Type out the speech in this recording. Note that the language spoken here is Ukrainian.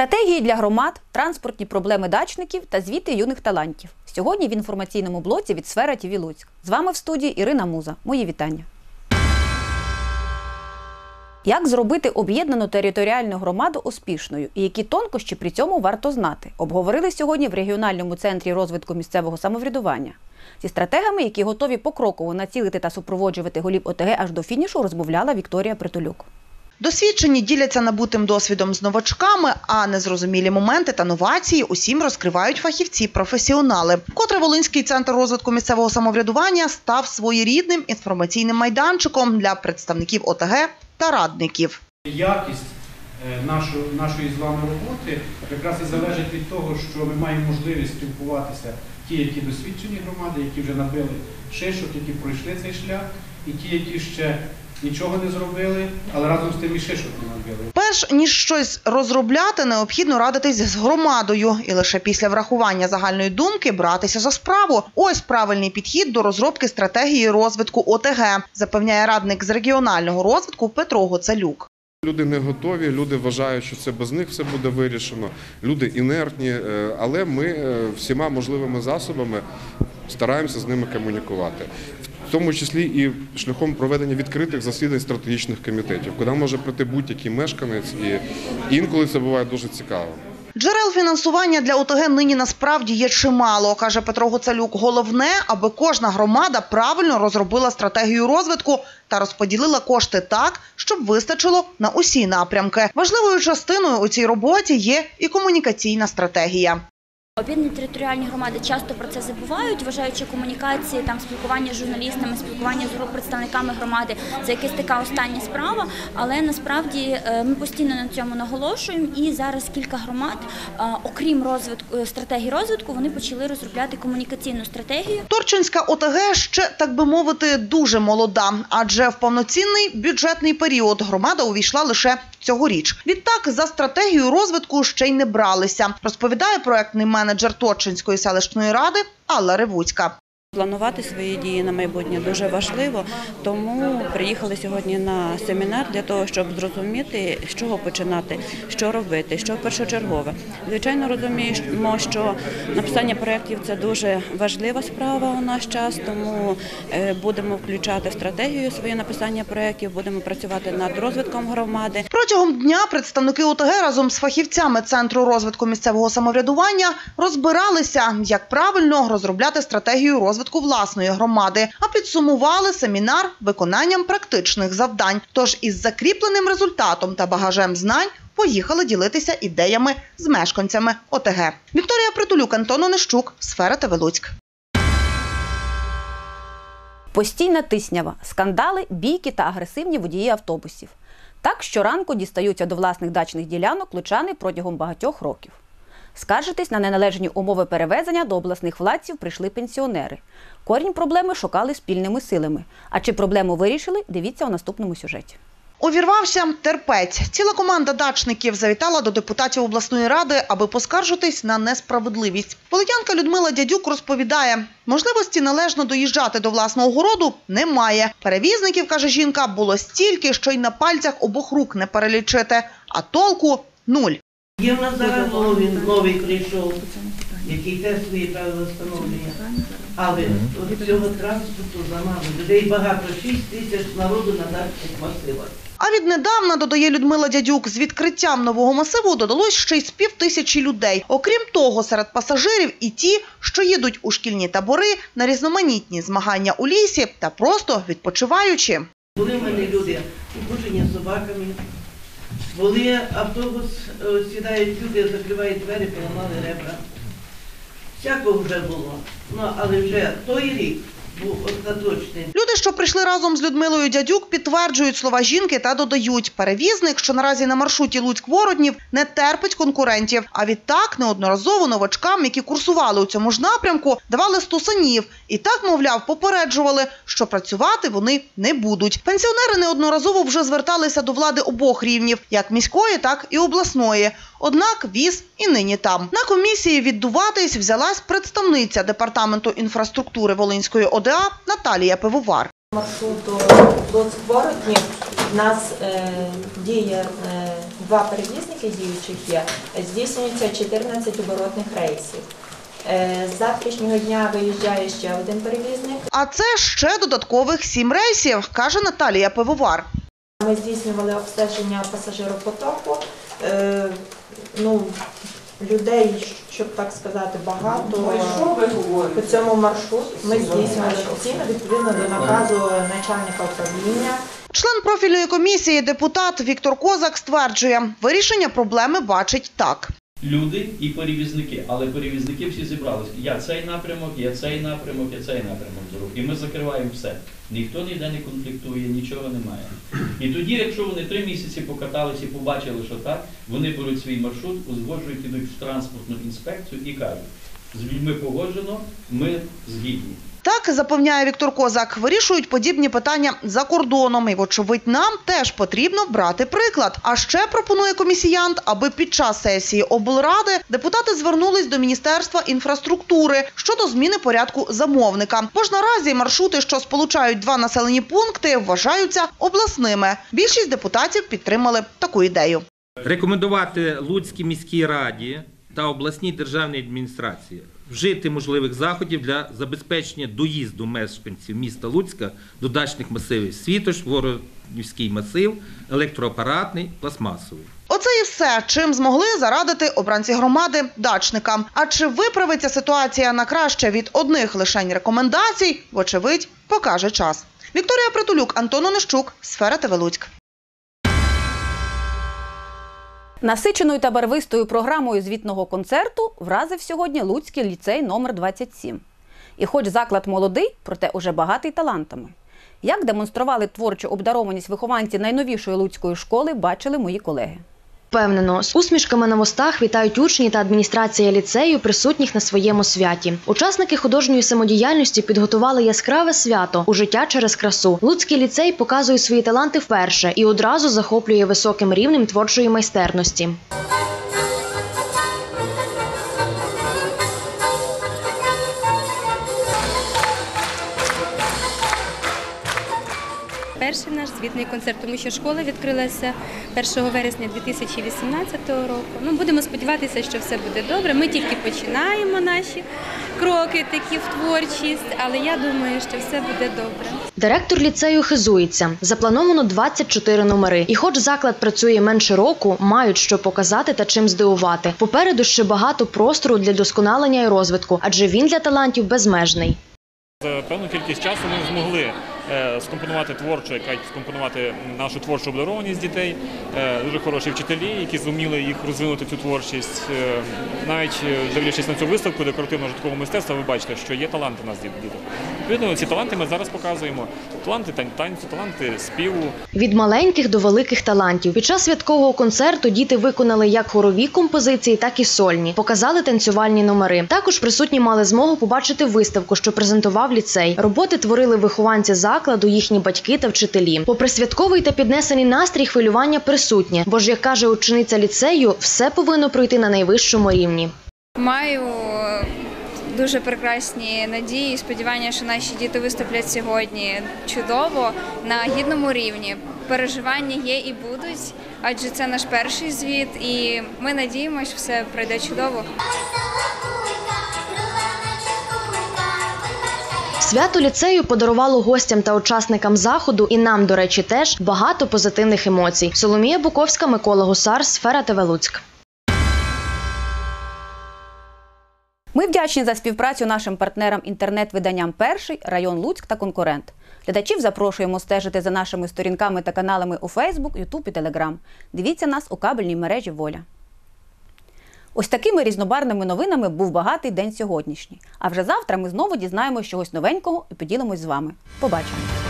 Стратегії для громад, транспортні проблеми дачників та звіти юних талантів. Сьогодні в інформаційному блоці від Сфера ТІВІ Луцьк. З вами в студії Ірина Муза. Мої вітання. Як зробити об'єднану територіальну громаду успішною і які тонкощі при цьому варто знати? Обговорили сьогодні в регіональному центрі розвитку місцевого самоврядування. Зі стратегами, які готові покроково націлити та супроводжувати голів ОТГ аж до фінішу, розмовляла Вікторія Притулюк. Досвідчені діляться набутим досвідом з новачками, а незрозумілі моменти та новації усім розкривають фахівці-професіонали. Котре Волинський центр розвитку місцевого самоврядування став своєрідним інформаційним майданчиком для представників ОТГ та радників. Якість е, нашої, нашої з вами роботи якраз і залежить від того, що ми маємо можливість спілкуватися ті, які досвідчені громади, які вже набили шишок, які пройшли цей шлях, і ті, які ще нічого не зробили, але разом з тим і шишок не набили. Перш ніж щось розробляти, необхідно радитись з громадою і лише після врахування загальної думки братися за справу. Ось правильний підхід до розробки стратегії розвитку ОТГ, запевняє радник з регіонального розвитку Петро Гоцалюк. Люди не готові, люди вважають, що це без них все буде вирішено. Люди інертні, е, але ми е, всіма можливими засобами стараємося з ними комунікувати. Тому числі і шляхом проведення відкритих засідань стратегічних комітетів, куди може прийти будь-який мешканець, і інколи це буває дуже цікаво. Джерел фінансування для ОТГ нині насправді є чимало, каже Петро Гоцалюк. Головне, аби кожна громада правильно розробила стратегію розвитку та розподілила кошти так, щоб вистачило на усі напрямки. Важливою частиною у цій роботі є і комунікаційна стратегія. Об'єднані територіальні громади часто про це забувають, вважаючи комунікації, там спілкування з журналістами, спілкування з представниками громади це якась така остання справа. Але насправді е, ми постійно на цьому наголошуємо. І зараз кілька громад, е, окрім розвитку е, стратегії розвитку, вони почали розробляти комунікаційну стратегію. Торчинська ОТГ ще, так би мовити, дуже молода, адже в повноцінний бюджетний період громада увійшла лише цьогоріч. Відтак за стратегію розвитку ще й не бралися, розповідає проектний менеджер Торчинської селищної ради Алла Ревуцька. Планувати свої дії на майбутнє дуже важливо, тому приїхали сьогодні на семінар для того, щоб зрозуміти, з чого починати, що робити, що першочергове. Звичайно, розуміємо, що написання проєктів – це дуже важлива справа у наш час, тому е, будемо включати стратегію своє написання проєктів, будемо працювати над розвитком громади. Протягом дня представники ОТГ разом з фахівцями Центру розвитку місцевого самоврядування розбиралися, як правильно розробляти стратегію розвитку власної громади, а підсумували семінар виконанням практичних завдань. Тож із закріпленим результатом та багажем знань поїхали ділитися ідеями з мешканцями ОТГ. Вікторія Притулюк, Антон Онищук, Сфера ТВ Луцьк. Постійна тиснява, скандали, бійки та агресивні водії автобусів. Так щоранку дістаються до власних дачних ділянок лучани протягом багатьох років. Скаржитись на неналежні умови перевезення до обласних владців прийшли пенсіонери. Корінь проблеми шукали спільними силами. А чи проблему вирішили, дивіться у наступному сюжеті. Увірвався терпець. Ціла команда дачників завітала до депутатів обласної ради, аби поскаржитись на несправедливість. Володянка Людмила Дядюк розповідає, можливості належно доїжджати до власного городу немає. Перевізників, каже жінка, було стільки, що й на пальцях обох рук не перелічити. А толку нуль. Є в нас зараз новий, новий прийшов, який теж свої правила встановлює. Але от цього транспорту замало. Людей багато, 6 тисяч народу на дачних масивах. А віднедавна, додає Людмила Дядюк, з відкриттям нового масиву додалось ще й з пів тисячі людей. Окрім того, серед пасажирів і ті, що їдуть у шкільні табори на різноманітні змагання у лісі та просто відпочиваючи. Були в мене люди укушені собаками, були автобус, е, сідають люди, закривають двері, поламали ребра. Всякого вже було. Ну, але вже той рік був остаточний. Що прийшли разом з Людмилою Дядюк, підтверджують слова жінки та додають, перевізник, що наразі на маршруті Луцьк-Воротнів, не терпить конкурентів. А відтак неодноразово новачкам, які курсували у цьому ж напрямку, давали стусанів і так, мовляв, попереджували, що працювати вони не будуть. Пенсіонери неодноразово вже зверталися до влади обох рівнів, як міської, так і обласної. Однак віз і нині там. На комісії віддуватись взялась представниця департаменту інфраструктури Волинської ОДА Наталія Пивовар. Маршруту до Скворотні У нас е, діє е, два перевізники діючих є. Здійснюється 14 оборотних рейсів. Е, з завтрашнього дня виїжджає ще один перевізник. А це ще додаткових сім рейсів, каже Наталія Пивовар. Ми здійснювали обстеження пасажиропотоку. Е, ну, людей, щоб так сказати, багато по цьому маршруту. Ми здійснюємо офіційно відповідно до наказу начальника управління. Член профільної комісії, депутат Віктор Козак стверджує, вирішення проблеми бачить так. Люди і перевізники, але перевізники всі зібралися. Я цей напрямок, я цей напрямок, я цей напрямок зроблю. І ми закриваємо все. Ніхто ніде не конфліктує, нічого немає. І тоді, якщо вони три місяці покаталися і побачили, що так, вони беруть свій маршрут, узгоджують, ідуть в транспортну інспекцію і кажуть, з людьми погоджено, ми згідні. Так запевняє Віктор Козак, вирішують подібні питання за кордоном. І, вочевидь, нам теж потрібно брати приклад. А ще пропонує комісіянт, аби під час сесії облради депутати звернулись до Міністерства інфраструктури щодо зміни порядку замовника. Бо ж наразі маршрути, що сполучають два населені пункти, вважаються обласними. Більшість депутатів підтримали таку ідею. Рекомендувати Луцькій міській раді та обласній державній адміністрації вжити можливих заходів для забезпечення доїзду мешканців міста Луцька до дачних масивів Світош, Воронівський масив, електроапаратний, пластмасовий. Оце і все, чим змогли зарадити обранці громади дачникам. А чи виправиться ситуація на краще від одних лишень рекомендацій, вочевидь, покаже час. Вікторія Притулюк, Антон Онищук, Сфера Луцьк. Насиченою та барвистою програмою звітного концерту вразив сьогодні Луцький ліцей номер 27. І хоч заклад молодий, проте уже багатий талантами. Як демонстрували творчу обдарованість вихованці найновішої луцької школи, бачили мої колеги. Впевнено, з усмішками на вустах вітають учні та адміністрація ліцею, присутніх на своєму святі. Учасники художньої самодіяльності підготували яскраве свято у життя через красу. Луцький ліцей показує свої таланти вперше і одразу захоплює високим рівнем творчої майстерності. Наш звітний концерт, тому що школа відкрилася 1 вересня 2018 року. Ну, будемо сподіватися, що все буде добре. Ми тільки починаємо наші кроки такі в творчість, але я думаю, що все буде добре. Директор ліцею хизується. Заплановано 24 номери. І хоч заклад працює менше року, мають що показати та чим здивувати. Попереду ще багато простору для досконалення і розвитку, адже він для талантів безмежний. За певну кількість часу ми змогли скомпонувати творчо, яка скомпонувати нашу творчу обдарованість дітей. Е, Дуже хороші вчителі, які зуміли їх розвинути цю творчість. Е, Навіть е, дивлячись на цю виставку декоративно-житкового мистецтва, ви бачите, що є таланти у нас діт- діток. Відповідно, ці таланти ми зараз показуємо. Таланти танцю, таланти співу. Від маленьких до великих талантів. Під час святкового концерту діти виконали як хорові композиції, так і сольні. Показали танцювальні номери. Також присутні мали змогу побачити виставку, що презентував ліцей. Роботи творили вихованці закладу, їхні батьки та вчителі. Попри святковий та піднесений настрій, хвилювання присутнє. Бо ж, як каже учениця ліцею, все повинно пройти на найвищому рівні. Маю е, дуже прекрасні надії і сподівання, що наші діти виступлять сьогодні чудово на гідному рівні. Переживання є і будуть, адже це наш перший звіт, і ми надіємося, що все пройде чудово. Свято ліцею подарувало гостям та учасникам заходу, і нам, до речі, теж багато позитивних емоцій. Соломія Буковська, Микола Гусар, Сфера ТВ Луцьк. Ми вдячні за співпрацю нашим партнерам інтернет-виданням Перший, район Луцьк та конкурент. Глядачів запрошуємо стежити за нашими сторінками та каналами у Фейсбук, Ютуб і Телеграм. Дивіться нас у кабельній мережі Воля. Ось такими різнобарними новинами був багатий день сьогоднішній. А вже завтра ми знову дізнаємося чогось новенького і поділимось з вами. Побачимо!